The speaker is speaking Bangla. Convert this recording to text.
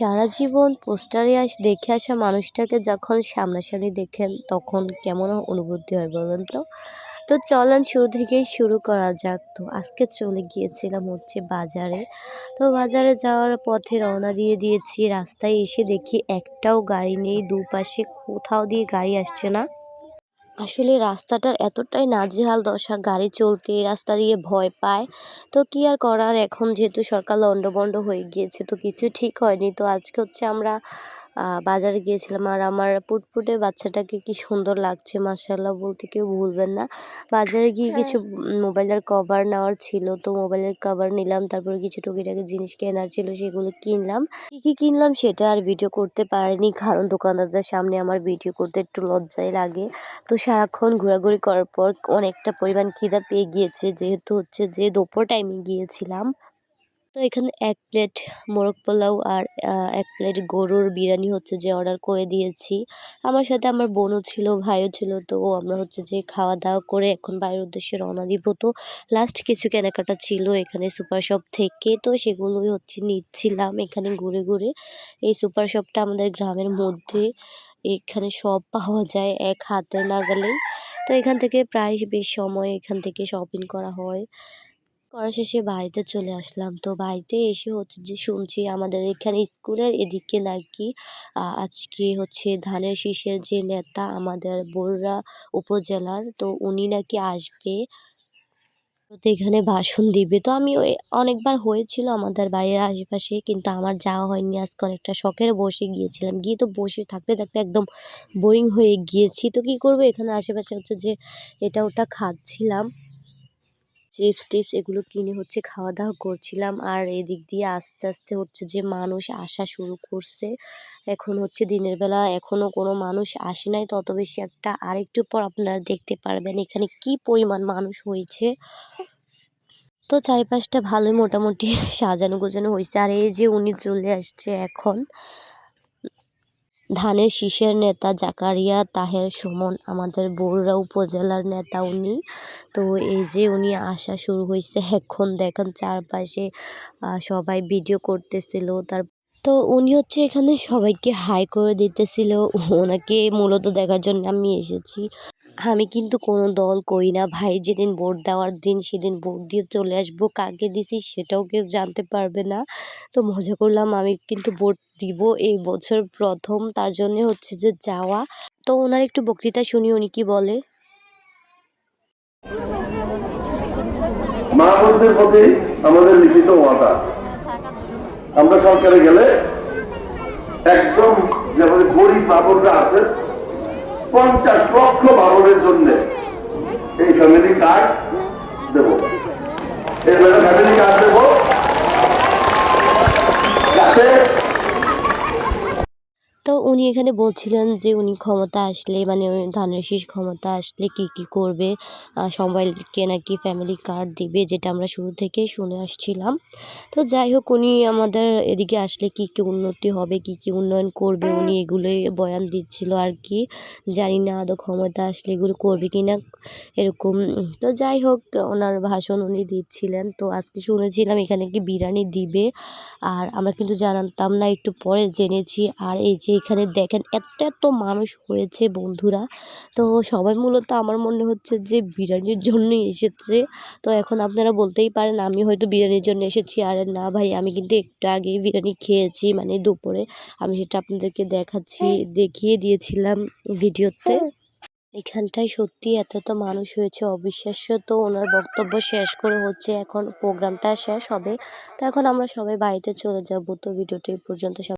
সারা জীবন পোস্টারে আস, দেখে আসা মানুষটাকে যখন সামনাসামনি দেখেন, তখন কেমন অনুভূতি হয় বলুন তো? তো চলেন শুরু থেকেই শুরু করা যাক তো। আজকে চলে গিয়েছিলাম হচ্ছে বাজারে। তো বাজারে যাওয়ার পথে রওনা দিয়ে দিয়েছি। রাস্তায় এসে দেখি একটাও গাড়ি নেই। দুপাশে কোথাও দিয়ে গাড়ি আসছে না। আসলে রাস্তাটার এতটাই নাজেহাল দশা, গাড়ি চলতে, রাস্তা দিয়ে ভয় পায়, তো কী আর করার? এখন যেহেতু সরকার লন্ডভন্ড হয়ে গিয়েছে, তো কিছু ঠিক হয়নি। তো আজকে হচ্ছে আমরা বাজারে গিয়েছিলাম আর আমার পুটপুটে বাচ্চাটাকে কি সুন্দর লাগছে মাসাল্লাহ বলতে কেউ ভুলবেন না। বাজারে গিয়ে কিছু মোবাইলের কভার নেওয়ার ছিল তো মোবাইলের কভার নিলাম তারপরে কিছু টুকিটাকি জিনিস কেনার ছিল সেগুলো কিনলাম। কী কী কিনলাম সেটা আর ভিডিও করতে পারিনি কারণ দোকানদারদের সামনে আমার ভিডিও করতে একটু লজ্জাই লাগে। তো সারাক্ষণ ঘোরাঘুরি করার পর অনেকটা পরিমাণ খিদা পেয়ে গিয়েছে যেহেতু হচ্ছে যে দুপুর টাইমে গিয়েছিলাম। তো এখানে এক প্লেট মোরগ পোলাও আর এক প্লেট গরুর বিরিয়ানি হচ্ছে যে অর্ডার করে দিয়েছি। আমার সাথে আমার বোনও ছিল, ভাইও ছিল, তো আমরা হচ্ছে যে খাওয়া দাওয়া করে এখন বাইরের উদ্দেশ্যে রওনা দিব। তো লাস্ট কিছু কেনাকাটা ছিল এখানে সুপার শপ থেকে, তো সেগুলোই হচ্ছে নিচ্ছিলাম এখানে ঘুরে ঘুরে। এই সুপার শপটা আমাদের গ্রামের মধ্যে, এখানে সব পাওয়া যায় এক হাতে নাগালেই। তো এখান থেকে প্রায় বেশ সময় এখান থেকে শপিং করা হয়। করা শেষে বাড়িতে চলে আসলাম। তো বাড়িতে এসে হচ্ছে যে শুনছি আমাদের এখানে স্কুলের এদিকে নাকি আজকে হচ্ছে ধানের শীষের যে নেতা আমাদের বড়ুরা উপজেলার, তো উনি নাকি আসবে। তো এখানে ভাষণ দিবে। তো আমি অনেকবার হয়েছিল আমাদের বাড়ির আশেপাশে, কিন্তু আমার যাওয়া হয়নি। আজকে অনেকটা শখের বসে গিয়েছিলাম। গিয়ে তো বসে থাকতে থাকতে একদম বোরিং হয়ে গিয়েছি। তো কী করব? এখানে আশেপাশে হচ্ছে যে এটা ওটা খাচ্ছিলাম। চিপস টিপস এগুলো কিনে হচ্ছে খাওয়া দাওয়া করছিলাম। আর এদিক দিয়ে আস্তে আস্তে হচ্ছে যে মানুষ আসা শুরু করছে। এখন হচ্ছে দিনের বেলা এখনও কোনো মানুষ আসে নাই। তত বেশি একটা আরেকটু পর আপনারা দেখতে পারবেন এখানে কি পরিমাণ মানুষ হয়েছে। তো চারিপাশটা ভালোই মোটামুটি সাজানো গোছানো হয়েছে। আর এই যে উনি চলে আসছে এখন। ধানের শীষের নেতা জাকারিয়া তাহের সুমন, আমাদের বড়ুরা উপজেলার নেতা উনি। তো এই যে উনি আসা শুরু হয়েছে এখন দেখেন চারপাশে সবাই ভিডিও করতেছিল। তার, তো উনি হচ্ছে এখানে সবাইকে হাই করে দিতেছিল। ওনাকে মূলত দেখার জন্য আমি এসেছি। আমি কিন্তু কোনো দল করি না। ভাই, যেদিন ভোট দেওয়ার দিন সেদিন ভোট দিয়ে চলে আসব। কাকে দিছি সেটাও কেউ জানতে পারবে না। তো মজা করলাম, আমি কিন্তু ভোট দিব। এই বছর প্রথম, তার জন্য হচ্ছে যে যাওয়া। তো ওনার একটু বক্তৃতা শুনি, উনি কি বলে? মা প্রতি আমাদের লিখিত ওয়াদা। আমরা সরকারে গেলে একদম গরিব আছে পঞ্চাশ লক্ষ বাবরের জন্য। এই ফ্যামিলি কার্ড দেব। এই ফ্যামিলি কার্ড দেব। উনি এখানে বলছিলেন যে উনি ক্ষমতা আসলে মানে ধানের শীষ ক্ষমতা আসলে কি কি করবে সবাইকে নাকি ফ্যামিলি কার্ড দিবে, যেটা আমরা শুরু থেকেই শুনে আসছিলাম। তো যাই হোক, উনি আমাদের এদিকে আসলে কি কি উন্নতি হবে, কি কি উন্নয়ন করবে, উনি এগুলোই বয়ান দিচ্ছিল আর কি। জানি না আদৌ ক্ষমতা আসলে এগুলো করবে কি না এরকম। তো যাই হোক, ওনার ভাষণ উনি দিচ্ছিলেন। তো আজকে শুনেছিলাম এখানে কি বিরিয়ানি দিবে, আর আমরা কিন্তু জানতাম না, একটু পরে জেনেছি। আর এই যে এখানে দেখেন এত এত মানুষ হয়েছে বন্ধুরা। তো সবাই মূলত আমার মনে হচ্ছে যে বিরিয়ানির জন্যই এসেছে। তো এখন আপনারা বলতেই পারেন, আমি হয়তো বিরিয়ানির জন্য এসেছি। আর না ভাই, আমি কিন্তু একটু আগেই বিরিয়ানি খেয়েছি মানে দুপুরে। আমি সেটা আপনাদেরকে দেখাচ্ছি, দেখিয়ে দিয়েছিলাম ভিডিওতে। এখানটায় সত্যি এত এত মানুষ হয়েছে, অবিশ্বাস্য। তো ওনার বক্তব্য শেষ করে হচ্ছে এখন প্রোগ্রামটা শেষ হবে। তো এখন আমরা সবাই বাড়িতে চলে যাব। তো ভিডিওটা পর্যন্ত সব